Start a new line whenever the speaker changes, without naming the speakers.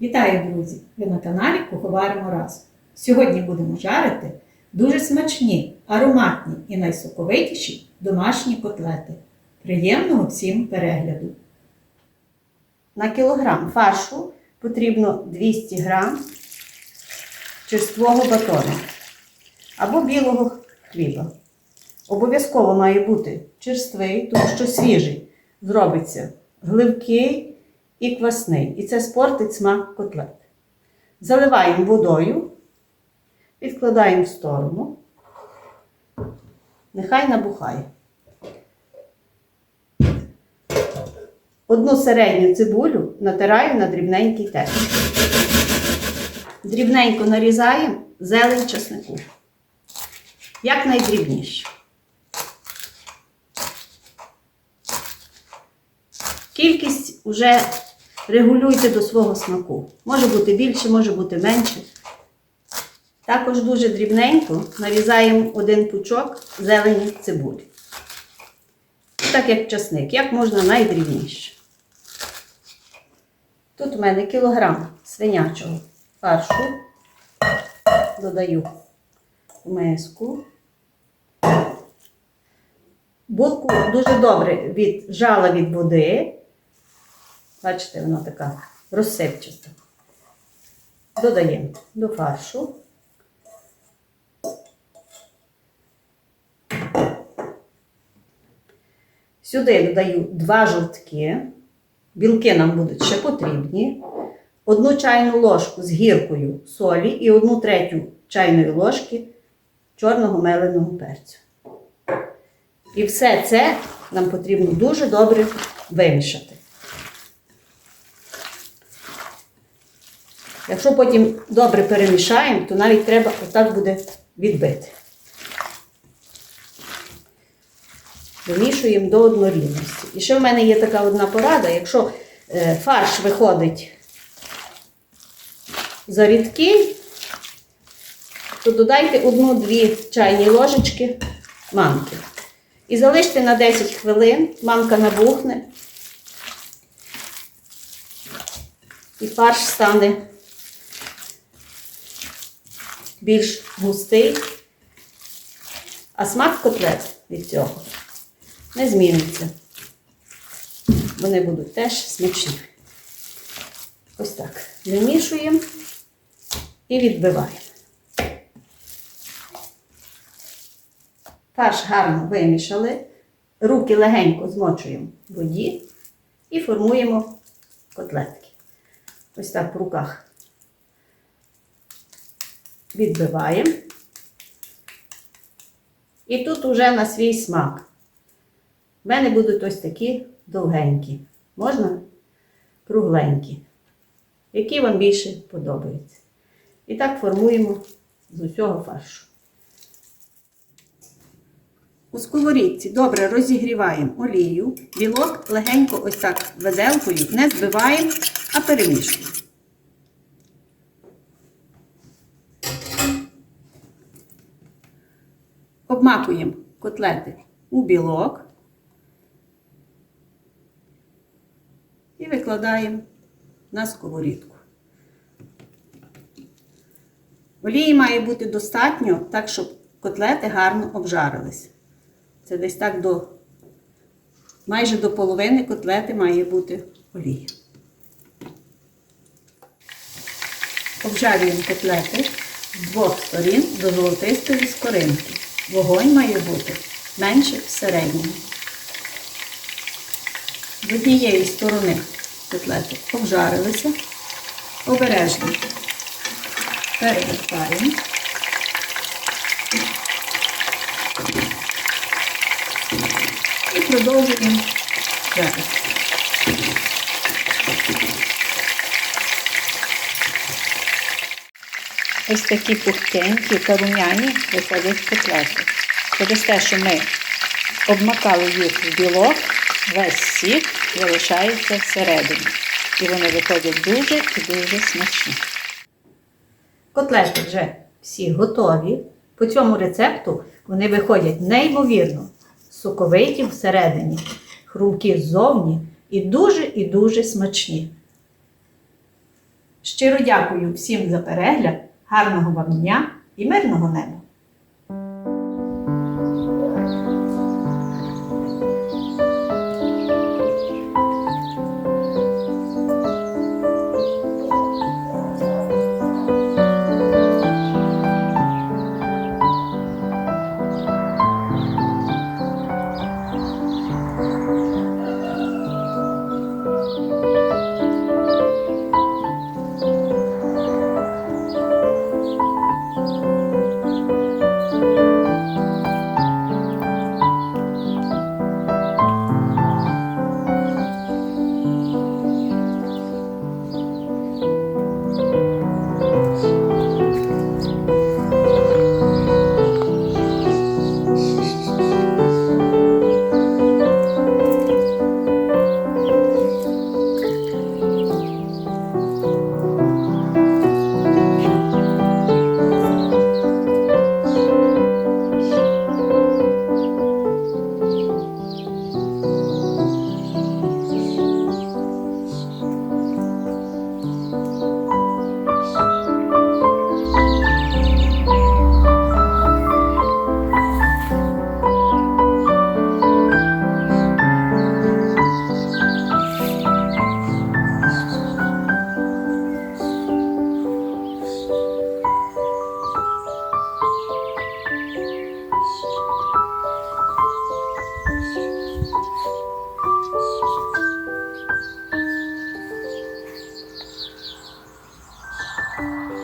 Вітаю, друзі! Ви на каналі Куховаримо разом. Сьогодні будемо жарити дуже смачні, ароматні і найсоковитіші домашні котлети. Приємного всім перегляду!
На кілограм фаршу потрібно 200 грам черствого батону або білого хліба. Обов'язково має бути черствий, тому що свіжий зробиться гливкий і квасний. І це спортить смак котлет. Заливаємо водою, відкладаємо в сторону. Нехай набухає. Одну середню цибулю натираю на дрібненький тест. Дрібненько нарізаємо зелень чеснику. Як найдрібніше. Кількість вже регулюйте до свого смаку. Може бути більше, може бути менше. Також дуже дрібненько нарізаємо один пучок зелені цибулі. Так як часник, як можна найдрібніше. Тут у мене кілограм свинячого фаршу. Додаю в миску. Булку дуже добре віджала від води. Бачите, вона така розсипчаста. Додаємо до фаршу. Сюди додаю два жовтки. Білки нам будуть ще потрібні. Одну чайну ложку з гіркою солі і одну третю чайної ложки чорного меленого перцю. І все це нам потрібно дуже добре вимішати. Якщо потім добре перемішаємо, то навіть треба отак буде відбити. Вимішуємо до однорідності. І ще в мене є така одна порада, якщо е, фарш виходить зарідкий, то додайте одну-дві чайні ложечки манки. І залиште на 10 хвилин, манка набухне. І фарш стане більш густий, а смак котлет від цього не зміниться. Вони будуть теж смачні. Ось так. Вимішуємо і відбиваємо. Фарш гарно вимішали, руки легенько змочуємо в воді і формуємо котлетки. Ось так в руках відбиваємо. І тут уже на свій смак. У мене будуть ось такі довгенькі, можна кругленькі, які вам більше подобаються. І так формуємо з усього фаршу. У сковорідці добре розігріваємо олію, білок легенько ось так виделкою не збиваємо, а перемішуємо. Обмакуємо котлети у білок і викладаємо на сковорідку. Олії має бути достатньо, так, щоб котлети гарно обжарились. Це десь так до майже до половини котлети має бути олія. Обжарюємо котлети з двох сторін до золотистої скоринки. Вогонь має бути менше середнього. З однієї сторони котлети обжарилися, обережно перевертаємо. І продовжуємо жарити.
Ось такі пухкенькі та виходять котлети. Через те, що ми обмакали їх в білок, весь сік залишається всередині. І вони виходять дуже і дуже смачні.
Котлети вже всі готові. По цьому рецепту вони виходять неймовірно соковиті всередині, хрумкі ззовні і дуже і дуже смачні.
Щиро дякую всім за перегляд, гарного вам дня і мирного неба!
Bye.